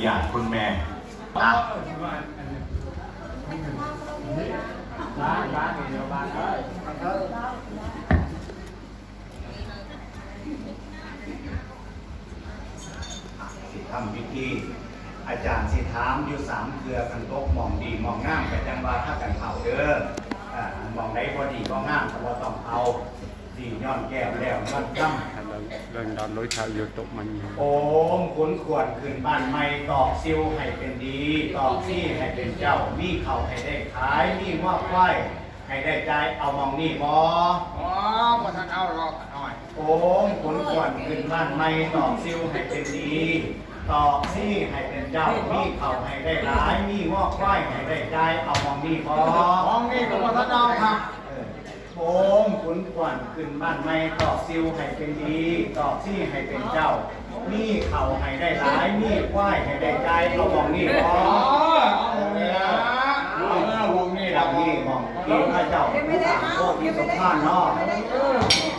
ขออนุญาตคุณแม่อะบ้านบ้านเดียวบ้านเลยสิทำพิธีอาจารย์สิถามอยู่สามเครือกันตกมองดีมองงามแต่จังว่าถ้ากันเผาเด้ออ่ามองได้พอดีก็งามแต่ว่าต้องเอาดีย้อนแก้วแล้วย้อนจ้ำ เดินดอนลอยชาวอยู่ตกมันอยู่โอมขุนขวดคืนบ้านไม่ตอกซิวให้เป็นดี ตอกซี่ให้เป็นเจ้า มีเขาให้ได้ขาย มีว่าไว้ให้ได้ใจายเอามองนี่บออ๋อมาท่านเอาหรอกหน่อยโอมขุนขวดคืนบ้านไม่ตอกซิวให้เป็นดี ตอกซี่ให้เป็นเจ้า มีเขาให้ได้หลาย มีว่าไว้ให้ได้ใจายเอามองนี่บอของนี่ก็มาท่านเอาครับโอมขุ นขวัญขึ้นบ้านไม่ตอกซิวให้เป็นดีตอกซี่ให้เป็นเจ้ามีเข่าให้ได้หลายมีควายให้ได้ใจเรามองนี่พออ๋อเอาเนี่ยเอาเนี่ยวงนี่นี่ละเราวนี่มองที่พระเจ้าผู้สามโคตรที่สมภารเนาะ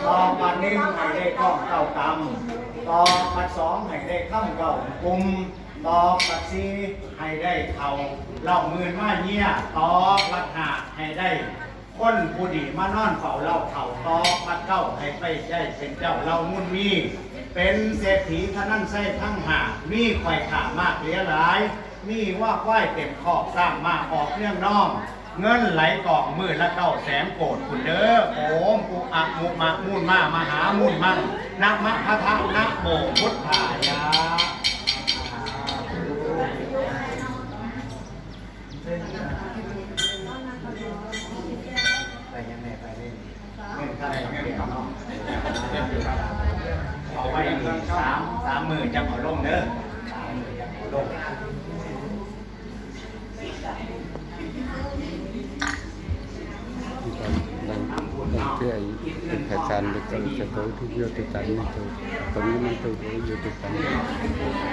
ตอกปันนิ่งให้ได้ก้องเก้ากำตอกปัดสองให้ได้ข้ามเก้ากุมตอกปัดสี่ให้ได้เข่าเล่ามือมาเงี้ยตอกปัดหาให้ได้ คนผู้ดีมานอนเฝ้าเล่าเข่าตอกปัดเก้าให้ไปใช้เป็นเจ้าเรามุ่นมี เป็นเศรษฐีท่านั้นใส่ทั้งหามีข่อยขามากเหลียหลาย มีว่าไหวเต็มขอบสร้างมาออกเรื่องน้องเงินไหลกองมือละเก้าแสนโกดคุณเด้อโอมปุอะมุมามูนมามหามูนมั่งนะมะพะทะนะโมพุทธายะไปยังไงไปเล่นเงินข้าเงินข้าน้องเอาไว้สาม มหมื่นจะเอาลงเด้อสามหมื่นจะเอาลง đang cái ấy thời gian được cần sẽ tối thì vô từ tận này thôi còn như mình từ tối vô từ tận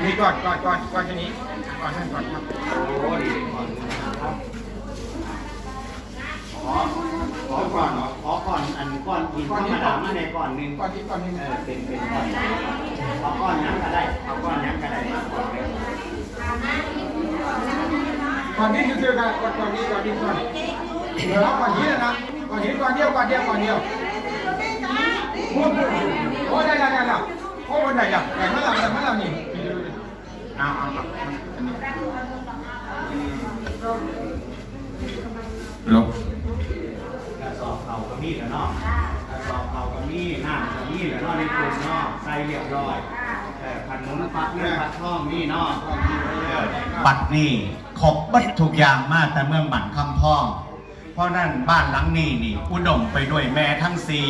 นี่ก่อนก่อนก่อนก่อนแค่นี้ก่อนท่านก่อนครับโอ้ดีก่อนครับขอขอก่อนขอก่อนอันก่อนหินธรรมดามาในก่อนหนึ่งก่อนที่ก่อนที่เออเป็นเป็นก่อน เอาก้อนหยังก็ได้เอาก้อนหยังก็ได้มาก่อนเลยก่อนที่จะเจอกันก่อนนี้ก่อนนี้ก่อนเดี๋ยวเราก่อนนี้นะก่อนนี้ก่อนเดียวก่อนเดียวก่อนเดียวโอ้โหได้ได้ได้ได้โอ้ได้ได้แต่เมื่อไหร่เมื่อไหร่นี่เอาเอาเอาลบกสอบเขาก็มีดแล้วเนาะ กระสอบเขาก็มีน้ำก็มีแล้วนาะในกลุ่มนาะใส่เรียบร้อยเออพันหมุนปักเงินปักทองนี่นออบัตรนี่ครบบัตรทุกอย่างมาแต่เมืองบั่นคำพ้อง เพราะนั่นบ้านหลังนี้นี่ อุดมไปด้วยแม่ทั้งสี่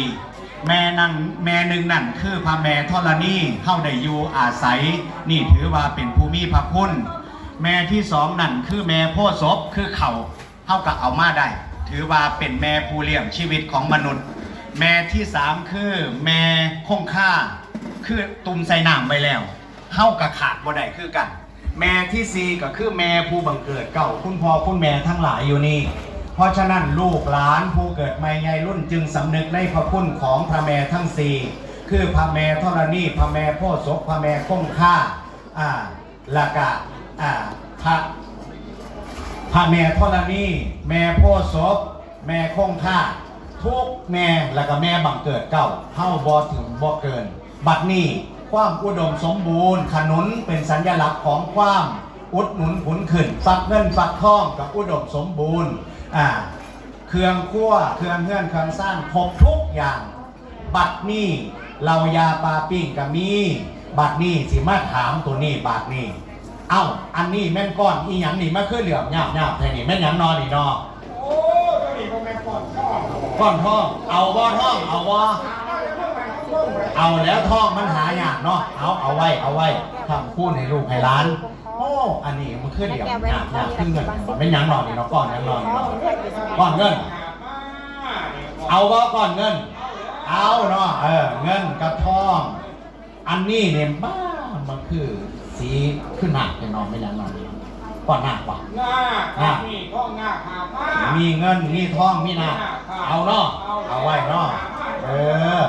แม่นั่งแม่หนึ่งนั่นคือพระแม่ธรณีเข้าได้อยู่อาศัย นี่ถือว่าเป็นภูมิพระคุณแม่ที่สองนั่นคือแม่พธิ์ศพคือเขาเท่ากับเอามาได้ ถือว่าเป็นแม่ผู้เลี้ยงชีวิตของมนุษย์ แม่ที่สามคือแม่คงค่า คือตุ่มใส่น้ำไปแล้วเท่ากับขาดบ่ได้คือกัน แม่ที่สี่ก็คือแม่ผู้บังเกิดเก่าคุณพ่อคุณแม่ทั้งหลายอยู่นี่ เพราะฉะนั้นลูกหลานผู้เกิดใหม่ไงรุ่นจึงสำนึกในพระคุณของพระแม่ทั้งสี่คือพระแม่ธรณีพระแม่พธิ์ศพพระแม่คงค่าอ่าละกะอ่าพระพระแม่ธรณีแม่พธิ์ศพแม่คงค่า ทุกแม่แล้วก็แม่บังเกิดเก่าเท่าบอถึงบอเกิน บัดนี้ความอุดมสมบูรณ์ ขนุนเป็นสัญลักษณ์ของความอุดหนุนผุนขึ้นฟักเงินฟักทองกับอุดมสมบูรณ์อ่าเครื่องคั่วเครื่องเฮื่อนเครื่องสร้างครบทุกอย่าง บัดนี้เรายาปลาปิ้งกับมีบัดนี้สิมาถามตัวนี้บัดนี้เอ้าอันนี้แม่นก้อนอีหยังนี่มาคือเหลือบหยาบหยาบแท่นี่แม่นหยังนอนนี่นอ โอ้ตัวนี้ก็แม่ก่อน ก้อนท่อง เอาบ่ท่อง เอาบ่เอาแล้วท่องมันหายากเนาะ เอาเอาไว้ เอาไว้ทำพูดให้ลูกให้ร้าน โอ้ อันนี้มันคือเหลี่ยมหยาบหยาบขึ้นเงินแม่นยังนอนนี่เนาะก้อนยังนอนี่เนาะก้อนเงิน เอาบ่ก้อนเงิน เอาเนาะ เออ เงินกับทอง อันนี้เนี่ยบ้ามันคือสีขึ้นหนักจะนอนไม่ยังนอน ป้นหน้าป่ะหน้ามีทองหน้าขาผ้ามีเงินมีทองมีหน้า เอาเนาะเอาไว้เนาะเออ